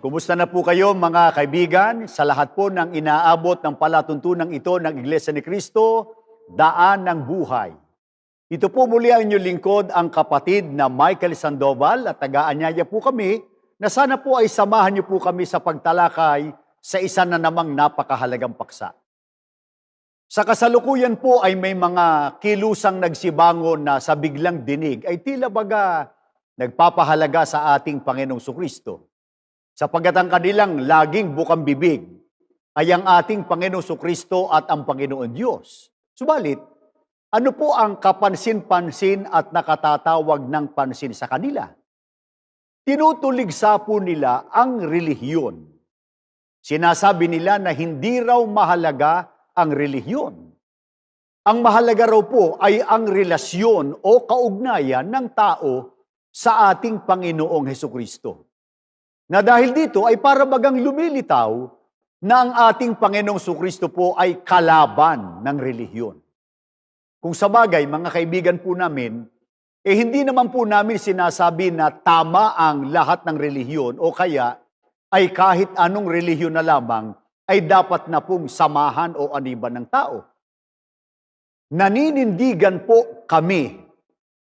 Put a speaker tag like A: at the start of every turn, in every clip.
A: Kumusta na po kayo mga kaibigan sa lahat po ng inaabot ng palatuntunan ito ng Iglesia ni Cristo, Daan ng Buhay. Ito po muli ang inyong lingkod, ang kapatid na Michael Sandoval at taga-anyaya po kami na sana po ay samahan niyo po kami sa pagtalakay sa isa na namang napakahalagang paksa. Sa kasalukuyan po ay may mga kilusang nagsibangon na sa biglang dinig ay tila baga nagpapahalaga sa ating Panginoong Kristo. Sapagat ang kanilang laging bukang bibig ay ang ating Panginoong Kristo at ang Panginoon Diyos. Subalit, ano po ang kapansin-pansin at nakatatawag ng pansin sa kanila? Tinutuligsa po nila ang relihiyon. Sinasabi nila na hindi raw mahalaga ang relihiyon. Ang mahalaga raw po ay ang relasyon o kaugnayan ng tao sa ating Panginoong Heso Kristo. Na dahil dito ay para bagang lumilitaw na ang ating Panginoong Kristo po ay kalaban ng relihiyon. Kung sa bagay, mga kaibigan po namin, eh hindi naman po namin sinasabi na tama ang lahat ng relihiyon o kaya ay kahit anong relihiyon na lamang ay dapat na pong samahan o aniban ng tao. Naninindigan po kami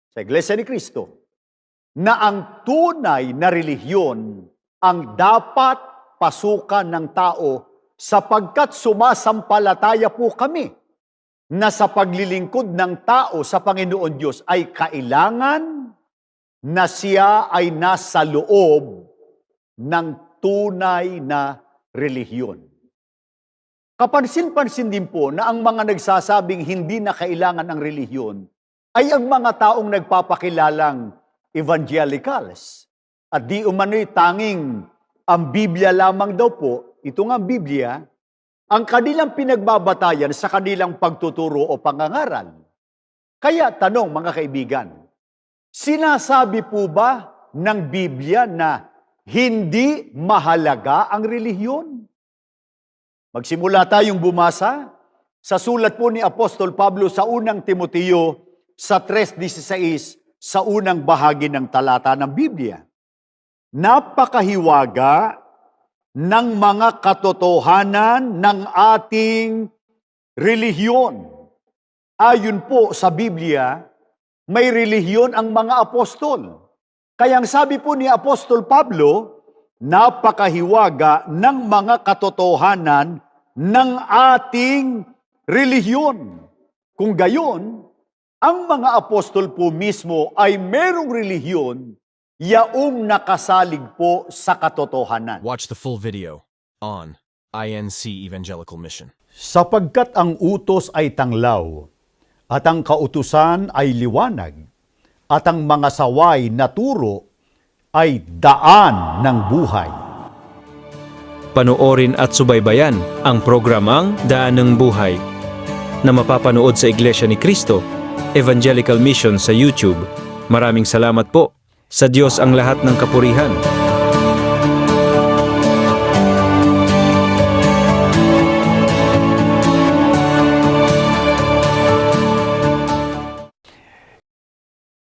A: sa Iglesia ni Cristo na ang tunay na relihiyon ang dapat pasukan ng tao sapagkat sumasampalataya po kami na sa paglilingkod ng tao sa Panginoon Diyos ay kailangan na siya ay nasa loob ng tunay na relihiyon. Kapansin-pansin din po na ang mga nagsasabing hindi na kailangan ang relihiyon ay ang mga taong nagpapakilalang evangelicals. At di umano'y tanging ang Biblia lamang daw po, ito nga Biblia, ang kanilang pinagbabatayan sa kanilang pagtuturo o pangangaral. Kaya tanong mga kaibigan, sinasabi po ba ng Biblia na hindi mahalaga ang relihiyon? Magsimula tayong bumasa sa sulat po ni Apostol Pablo sa unang Timoteo sa 3.16 sa unang bahagi ng talata ng Biblia. Napakahiwaga ng mga katotohanan ng ating relihiyon. Ayon po sa Biblia, may relihiyon ang mga apostol. Kaya ang sabi po ni Apostol Pablo, napakahiwaga ng mga katotohanan ng ating relihiyon. Kung gayon, ang mga apostol po mismo ay merong relihiyon yaong nakasalig po sa katotohanan.
B: Watch the full video on INC Evangelical Mission.
A: Sapagkat ang utos ay tanglaw, at ang kautusan ay liwanag, at ang mga saway na turo ay daan ng buhay.
C: Panoorin at subaybayan ang programang Daan ng Buhay na mapapanood sa Iglesia ni Cristo, Evangelical Mission sa YouTube. Maraming salamat po. Sa Diyos ang lahat ng kapurihan.